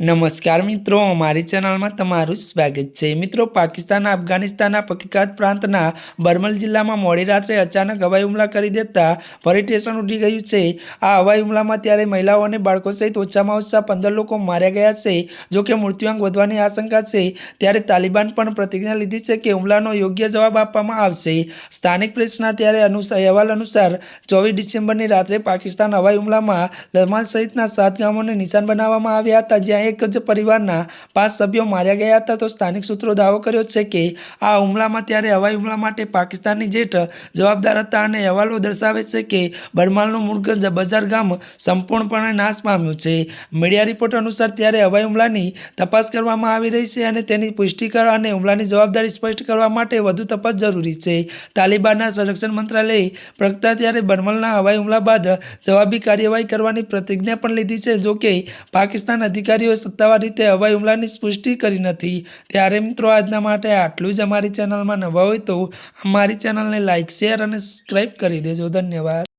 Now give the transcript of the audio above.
નમસ્કાર મિત્રો, અમારી ચેનલમાં તમારું સ્વાગત છે. મિત્રો, પાકિસ્તાન અફઘાનિસ્તાનના પકીકાત પ્રાંતના બર્મલ જિલ્લામાં મોડી રાત્રે અચાનક હવાઈ હુમલા કરી દેતા ફરી ટેશન ઉઠી ગયું છે. આ હવાઈ હુમલામાં ત્યારે મહિલાઓ અને બાળકો સહિત ઓછામાં ઓછા પંદર લોકો માર્યા ગયા છે, જો કે મૃત્યુઆંક વધવાની આશંકા છે. ત્યારે તાલિબાન પણ પ્રતિજ્ઞા લીધી છે કે હુમલાનો યોગ્ય જવાબ આપવામાં આવશે. સ્થાનિક પ્રેસના ત્યારે અહેવાલ અનુસાર, ચોવીસ ડિસેમ્બરની રાત્રે પાકિસ્તાન હવાઈ હુમલામાં લમાલ સહિતના સાત ગામોને નિશાન બનાવવામાં આવ્યા હતા, જ્યાં એક જ પરિવારના પાંચ સભ્યો માર્યા ગયા હતા, તો સ્થાનિક સૂત્રો દાવો કર્યો છે કે આ હુમલામાં ત્યારે હવાઈ હુમલા માટે પાકિસ્તાનની જેટ જવાબદાર હતા અને અહેવાલો દર્શાવે છે કે બરમાલનું મૂળગંજ બજાર ગામ સંપૂર્ણપણે નાશ પામ્યું છે. મીડિયા રિપોર્ટ અનુસાર ત્યારે હવાઈ હુમલાની તપાસ કરવામાં આવી રહી છે અને તેની પુષ્ટિ કરવા અને હુમલાની જવાબદારી સ્પષ્ટ કરવા માટે વધુ તપાસ જરૂરી છે. તાલિબાનના સંરક્ષણ મંત્રાલયે પ્રગતા ત્યારે બરમલના હવાઈ હુમલા બાદ જવાબી કાર્યવાહી કરવાની પ્રતિજ્ઞા પણ લીધી છે, જોકે પાકિસ્તાન અધિકારીઓએ સત્તાવાર રીતે હવાઈ હુમલાની પુષ્ટિ કરી નથી. ત્યારે મિત્રો, આજના માટે આટલું જ અમારી ચેનલમાં નવા હોય તો અમારી ચેનલને લાઇક શેર અને સબસ્ક્રાઈબ કરી દેજો. ધન્યવાદ.